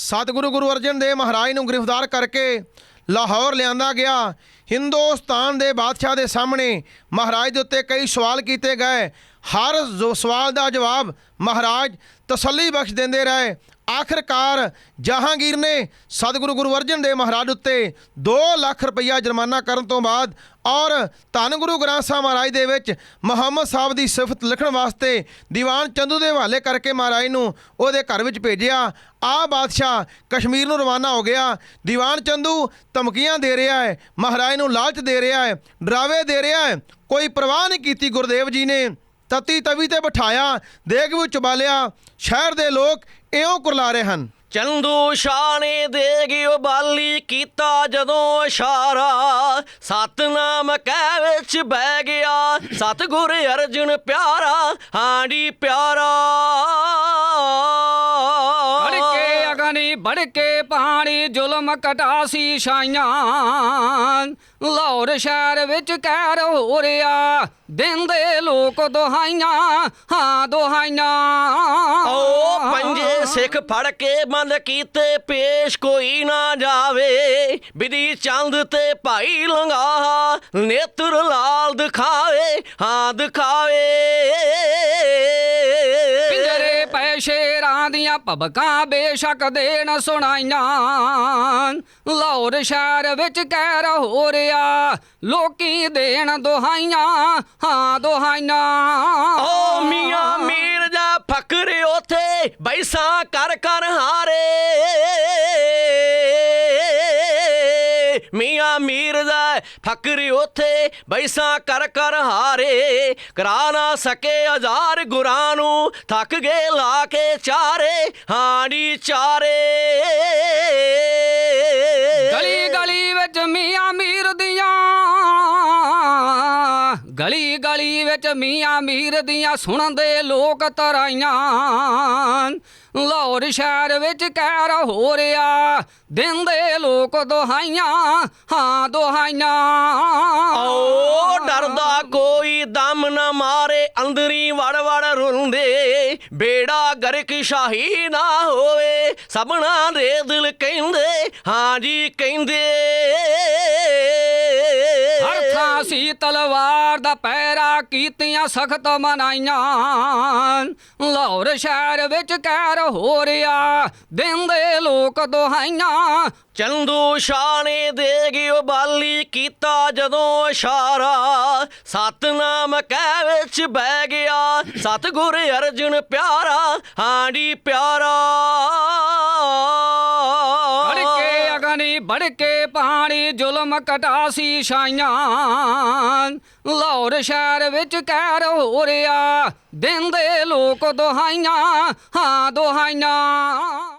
ਸਤਿਗੁਰੂ ਗੁਰੂ ਅਰਜਨ ਦੇਵ ਮਹਾਰਾਜ ਨੂੰ ਗ੍ਰਿਫਤਾਰ ਕਰਕੇ ਲਾਹੌਰ ਲਿਆਂਦਾ ਗਿਆ। ਹਿੰਦੁਸਤਾਨ ਦੇ ਬਾਦਸ਼ਾਹ ਦੇ ਸਾਹਮਣੇ ਮਹਾਰਾਜ ਦੇ ਉੱਤੇ ਕਈ ਸਵਾਲ ਕੀਤੇ ਗਏ। ਹਰ ਸਵਾਲ ਦਾ ਜਵਾਬ ਮਹਾਰਾਜ ਤਸੱਲੀ ਬਖਸ਼ ਦਿੰਦੇ ਰਹੇ। ਆਖਰਕਾਰ ਜਹਾਂਗੀਰ ਨੇ ਸਤਿਗੁਰੂ ਗੁਰੂ ਅਰਜਨ ਦੇਵ ਮਹਾਰਾਜ ਉੱਤੇ 2 ਲੱਖ ਰੁਪਈਆ ਜੁਰਮਾਨਾ ਕਰਨ ਤੋਂ ਬਾਅਦ ਔਰ ਧੰਨ ਗੁਰੂ ਗ੍ਰੰਥ ਸਾਹਿਬ ਮਹਾਰਾਜ ਦੇ ਵਿੱਚ ਮੁਹੰਮਦ ਸਾਹਿਬ ਦੀ ਸਿਫਤ ਲਿਖਣ ਵਾਸਤੇ ਦੀਵਾਨ ਚੰਦੂ ਦੇ ਹਵਾਲੇ ਕਰਕੇ ਮਹਾਰਾਜ ਨੂੰ ਉਹਦੇ ਘਰ ਵਿੱਚ ਭੇਜਿਆ। ਆ ਬਾਦਸ਼ਾਹ ਕਸ਼ਮੀਰ ਨੂੰ ਰਵਾਨਾ ਹੋ ਗਿਆ। ਦੀਵਾਨ ਚੰਦੂ ਧਮਕੀਆਂ ਦੇ ਰਿਹਾ ਹੈ। ਮਹਾਰਾਜ ਨੂੰ ਲਾਲਚ ਦੇ ਰਿਹਾ ਹੈ, ਡਰਾਵੇ ਦੇ ਰਿਹਾ ਹੈ। ਕੋਈ ਪਰਵਾਹ ਨਹੀਂ ਕੀਤੀ ਗੁਰਦੇਵ ਜੀ ਨੇ। ਤਤੀ ਤਵੀ ਤੇ ਬਿਠਾਇਆ, ਦੇਗ ਵਿੱਚ ਉਬਾਲਿਆ। ਸ਼ਹਿਰ ਦੇ ਲੋਕ ਇਉਂ ਕੁਰਲਾ ਰਹੇ ਹਨ। ਚੰਦੂ ਸ਼ਾਹ ਨੇ ਦੇ ਗਿਓ ਕੀਤਾ ਜਦੋਂ ਇਸ਼ਾਰਾ। ਸਤਨਾਮ ਕਹਿ ਵਿੱਚ ਬਹਿ ਗਿਆ, ਸਤਿਗੁਰ ਅਰਜਨ ਪਿਆਰਾ। ਹਾਂਡੀ ਪਿਆਰਾ। ਅਗਨੀ ਪਾਣੀ ਜ਼ੁਲਮ ਕਟਾਸੀ ਛਾਈਆਂ। ਲਾਹੌਰ ਸ਼ਹਿਰ ਵਿੱਚ ਕਹਿਰ ਹੋ ਰਿਆ ਦਿੰਦੇ ਲੋਕ ਦੁਹਾਈਆਂ, ਹਾਂ ਦੁਹਾਈਆਂ। ਓ ਪੰਜੇ ਸਿੱਖ ਫੜ ਕੇ ਬੰਦ ਕੀਤੇ, ਪੇਸ਼ ਕੋਈ ਨਾ ਜਾਵੇ। ਬਿਦੀ ਚੰਦ ਤੇ ਭਾਈ ਲੰਗਾ ਨੇਤਰ ਲਾਲ ਦਿਖਾਵੇ, ਹਾਂ ਦਿਖਾਵੇ। ਦੀਆਂ ਭਬਕਾਂ ਬੇਸ਼ੱਕ ਦੇਣ ਸੁਣਾਈਆਂ। ਲਾਹੌਰ ਸ਼ਹਿਰ ਵਿੱਚ ਕਹਿਰ ਹੋ ਰਿਆ ਲੋਕੀ ਦੇਣ ਦੁਹਾਈਆਂ, ਹਾਂ ਦੁਹਾਈਆਂ। ਓ ਮੀਆਂ ਮੀਰਜਾ ਫਕਰ ਉਥੇ ਬੈਸਾ ਕਰ ਕਰ ਹਾਰੇ। ਮੀਆਂ ਮੀਰਜਾ ਫਕਰ ਉਥੇ ਬੈਸਾ ਕਰ ਕਰ ਹਾਰੇ। ਕਰਾ ਨਾ ਸਕੇ ਹਜ਼ਾਰ ਗੁਰਾਂ ਨੂੰ, ਥੱਕ ਗਏ ਲਾ ਕੇ ਚਾਰੇ। ਹਾੜੀ ਚਾਰੇ। ਗਲੀ ਗਲੀ ਵਿੱਚ ਮੀਆਂ ਮੀਰ ਦੀਆਂ ਗਲੀ ਗਲੀ ਵਿੱਚ ਮੀਆਂ ਮੀਰ ਦੀਆਂ ਸੁਣਦੇ ਲੋਕ ਤਰਾਈਆਂ। ਲਾਹੌਰ ਸ਼ਹਿਰ ਵਿੱਚ ਕਹਿਰ ਹੋ ਰਿਆ ਦਿੰਦੇ ਲੋਕ ਦੁਹਾਈਆਂ, ਹਾਂ ਦੁਹਾਈਆਂ। ਓ ਡਰਦਾ ਕੋਈ ਦਮ ਨਾ ਮਾਰੇ, ਅੰਦਰੀ ਵੜ ਵੜ ਰੁੰਦੇ ਬੇੜਾ ਗਰਕ ਸ਼ਾਹੀ ਨਾ ਹੋਵੇ, ਸਭਨਾ ਦੇ ਦਿਲ ਕਹਿੰਦੇ, ਹਾਂ ਜੀ ਕਹਿੰਦੇ। ਹਰ ਸੀ ਤਲਵਾਰ ਦਾ ਪੈਰਾ ਕੀਤੀਆਂ ਸਖਤ ਮਨਾਈਆਂ। ਲਾਹੌਰ ਸ਼ਹਿਰ ਵਿੱਚ ਕਹਿਰ ਹੋ ਰਿਹਾ ਦਿੰਦੇ ਲੋਕ ਦੁਹਾਈਆਂ। ਚੰਦੂ ਸ਼ਾਹ ਨੇ ਦੇ ਗਿਓ ਬਾਲੀ ਕੀਤਾ ਜਦੋਂ ਇਸ਼ਾਰਾ। ਸਤਨਾਮ ਕਹਿ ਵਿੱਚ ਬਹਿ ਗਿਆ, ਸਤਿਗੁਰ ਅਰਜਨ ਪਿਆਰਾ, ਹਾਂਡੀ ਪਿਆਰਾ। ਭੜਕੇ ਪਾਣੀ ਜ਼ੁਲਮ ਕਟਾਸੀ ਛਾਈਆਂ। ਲਾਹੌਰ ਸ਼ਹਿਰ ਵਿੱਚ ਕਹਿਰ ਹੋ ਰਿਆ ਦਿੰਦੇ ਲੋਕ ਦੁਹਾਈਆਂ, ਹਾਂ ਦੁਹਾਈਆਂ।